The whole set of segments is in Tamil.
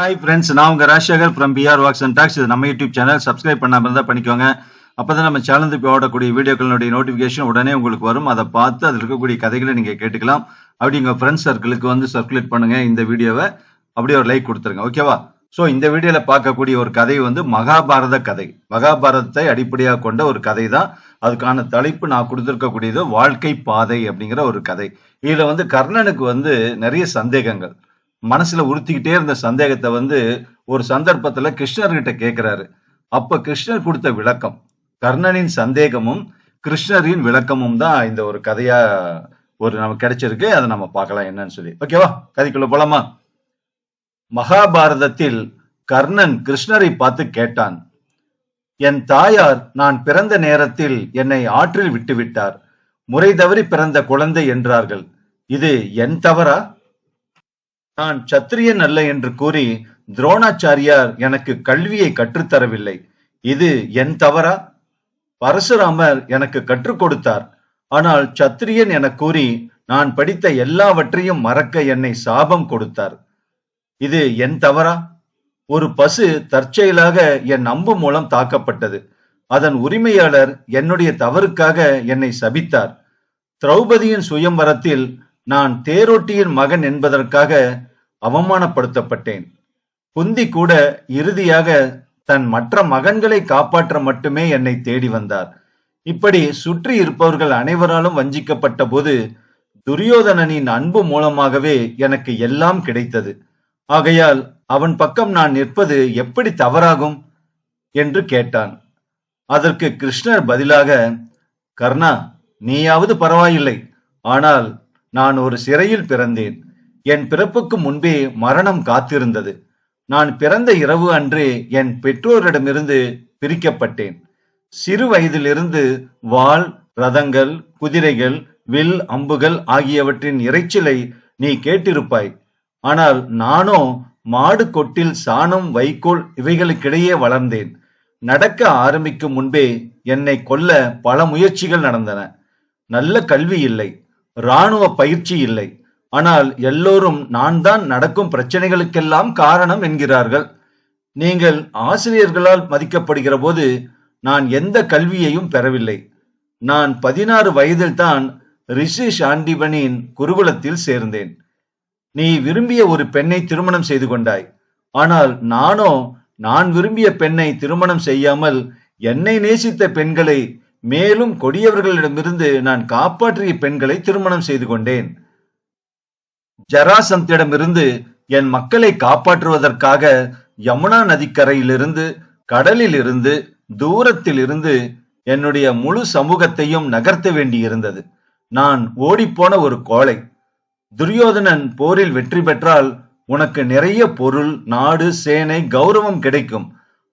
ஹாய் ஃப்ரெண்ட்ஸ் நான் உங்கள் Rajasekar from PR walks and talks இது நம்ம யூடியூப் சேனல் சப்ஸ்கிரைப் பண்ணாமல் இருந்தால் பண்ணிக்கோங்க. அப்பதான் நம்ம சேனல் இப்போ ஓடக்கூடிய வீடியோக்களுடைய நோட்டிஃபிகேஷன் உடனே உங்களுக்கு வரும். அதை பார்த்து அதில் இருக்கக்கூடிய கதைகளை நீங்கள் கேட்டுக்கலாம். அப்படி உங்கள் ஃப்ரெண்ட்ஸ் சர்க்கிளுக்கு வந்து சர்க்குலேட் பண்ணுங்க இந்த வீடியோவை. அப்படியே ஒரு லைக் கொடுத்துருங்க. ஓகேவா ஸோ இந்த வீடியோவில் பார்க்கக்கூடிய ஒரு கதை வந்து மகாபாரத கதை. மகாபாரதத்தை அடிப்படையாக கொண்ட ஒரு கதை தான் அதுக்கான தலைப்பு நான் கொடுத்துருக்கக்கூடியது வாழ்க்கை பாதை அப்படிங்கிற ஒரு கதை. இதில் வந்து கர்ணனுக்கு வந்து நிறைய சந்தேகங்கள். மனசுல உறுத்திக்கிட்டே இருந்த சந்தேகத்தை வந்து ஒரு சந்தர்ப்பத்துல கிருஷ்ணர்கிட்ட கேட்கிறாரு அப்ப கிருஷ்ணர் கொடுத்த விளக்கம் கர்ணனின் சந்தேகமும் கிருஷ்ணரின் விளக்கமும் தான் இந்த ஒரு கதையா ஒரு நமக்கு கிடைச்சிருக்கு. அதை நம்ம பார்க்கலாம் என்னன்னு சொல்லி. ஓகேவா கதைக்குள்ள போலாமா? மகாபாரதத்தில் கர்ணன் கிருஷ்ணரை பார்த்து கேட்டான் என் தாயார் நான் பிறந்த நேரத்தில் என்னை ஆற்றில் விட்டுவிட்டார். முறை தவறி பிறந்த குழந்தை என்றார்கள். இது என் தவறா? நான் சத்திரியன் அல்ல என்று கூறி துரோணாச்சாரியார் எனக்கு கல்வியை கற்றுத்தரவில்லை. இது என் தவறா? பரசுராமர் எனக்கு கற்றுக் கொடுத்தார். ஆனால் சத்திரியன் என கூறி நான் படித்த எல்லாவற்றையும் மறக்க என்னை சாபம் கொடுத்தார். இது என் தவறா? ஒரு பசு தற்செயலாக என் அம்பு மூலம் தாக்கப்பட்டது. அதன் உரிமையாளர் என்னுடைய தவறுக்காக என்னை சபித்தார். திரௌபதியின் சுயம்பரத்தில் நான் தேரோட்டியின் மகன் என்பதற்காக அவமானப்படுத்தப்பட்டேன். குந்தி கூட இறுதியாக தன் மற்ற மகன்களை காப்பாற்ற மட்டுமே என்னை தேடி வந்தார். இப்படி சுற்றி இருப்பவர்கள் அனைவராலும் வஞ்சிக்கப்பட்ட போது துரியோதனனின் அன்பு மூலமாகவே எனக்கு எல்லாம் கிடைத்தது. ஆகையால் அவன் பக்கம் நான் நிற்பது எப்படி தவறாகும்? என்று கேட்டான். அதற்கு கிருஷ்ணர் பதிலாக கர்ணா நீயாவது பரவாயில்லை. ஆனால் நான் ஒரு சிறையில் பிறந்தேன். என் பிறப்புக்கு முன்பே மரணம் காத்திருந்தது. நான் பிறந்த இரவு அன்று என் பெற்றோரிடமிருந்து பிரிக்கப்பட்டேன். சிறு வயதிலிருந்து வாள் ரதங்கள் குதிரைகள் வில் அம்புகள் ஆகியவற்றின் இறைச்சலை நீ கேட்டிருப்பாய். ஆனால் நானோ மாடு கொட்டில் சாணம் வைக்கோல் இவைகளுக்கிடையே வளர்ந்தேன். நடக்க ஆரம்பிக்கும் முன்பே என்னை கொல்ல பல முயற்சிகள் நடந்தன. நல்ல கல்வி இல்லை. இராணுவ பயிற்சி இல்லை. ஆனால் எல்லோரும் நான் தான் நடக்கும் பிரச்சனைகளுக்கெல்லாம் காரணம் என்கிறார்கள். நீங்கள் ஆசிரியர்களால் மதிக்கப்படுகிற போது நான் எந்த கல்வியையும் பெறவில்லை. நான் பதினாறு வயதில் தான் ரிஷி சாண்டிபனின் குருகுலத்தில் சேர்ந்தேன். நீ விரும்பிய ஒரு பெண்ணை திருமணம் செய்து கொண்டாய். ஆனால் நானோ நான் விரும்பிய பெண்ணை திருமணம் செய்யாமல் என்னை நேசித்த பெண்களை மேலும் கொடியவர்களிடமிருந்து நான் காப்பாற்றிய பெண்களை திருமணம் செய்து கொண்டேன். ஜராசந்திடமிருந்து என் மக்களை காப்பாற்றுவதற்காக யமுனா நதிக்கரையிலிருந்து கடலில் இருந்து தூரத்தில் என்னுடைய முழு சமூகத்தையும் நகர்த்த வேண்டியிருந்தது. நான் ஓடிப்போன ஒரு கோழை துரியோதனன் போரில் வெற்றி பெற்றால் உனக்கு நிறைய பொருள் நாடு சேனை கௌரவம் கிடைக்கும்.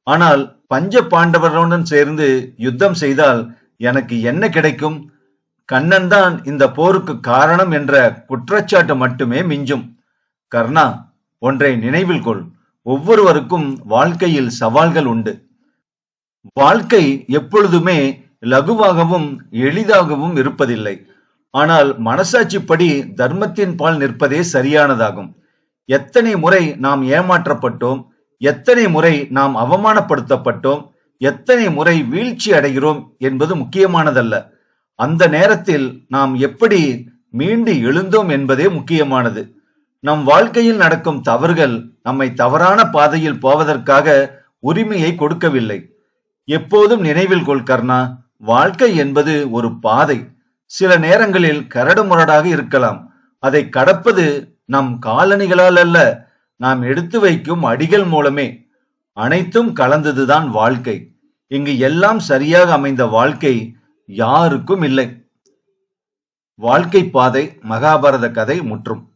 ஆனால் பஞ்ச பாண்டவருடன் சேர்ந்து யுத்தம் செய்தால் எனக்கு என்ன கிடைக்கும்? கண்ணன் தான் இந்த போருக்கு காரணம் என்ற குற்றச்சாட்டு மட்டுமே மிஞ்சும். கர்ணா ஒன்றை நினைவில் கொள். ஒவ்வொருவருக்கும் வாழ்க்கையில் சவால்கள் உண்டு. வாழ்க்கை எப்பொழுதுமே லகுவாகவும் எளிதாகவும் இருப்பதில்லை. ஆனால் மனசாட்சிப்படி தர்மத்தின் பால் நிற்பதே சரியானதாகும். எத்தனை முறை நாம் ஏமாற்றப்பட்டோம் எத்தனை முறை நாம் அவமானப்படுத்தப்பட்டோம் எத்தனை முறை வீழ்ச்சி அடைகிறோம் என்பது முக்கியமானதல்ல. அந்த நேரத்தில் நாம் எப்படி மீண்டு எழுந்தோம் என்பதே முக்கியமானது. நம் வாழ்க்கையில் நடக்கும் தவறுகள் நம்மை தவறான பாதையில் போவதற்காக உரிமையை கொடுக்கவில்லை. எப்போதும் நினைவில் கொள் கர்ணா வாழ்க்கை என்பது ஒரு பாதை. சில நேரங்களில் கரடுமுரடாக இருக்கலாம். அதை கடப்பது நம் காலணிகளால் அல்ல நாம் எடுத்து வைக்கும் அடிகள் மூலமே. அனைத்தும் கலந்ததுதான் வாழ்க்கை. இங்கு எல்லாம் சரியாக அமைந்த வாழ்க்கை யாருக்கும் இல்லை. வாழ்க்கை பாதை மகாபாரத கதை முற்றும்.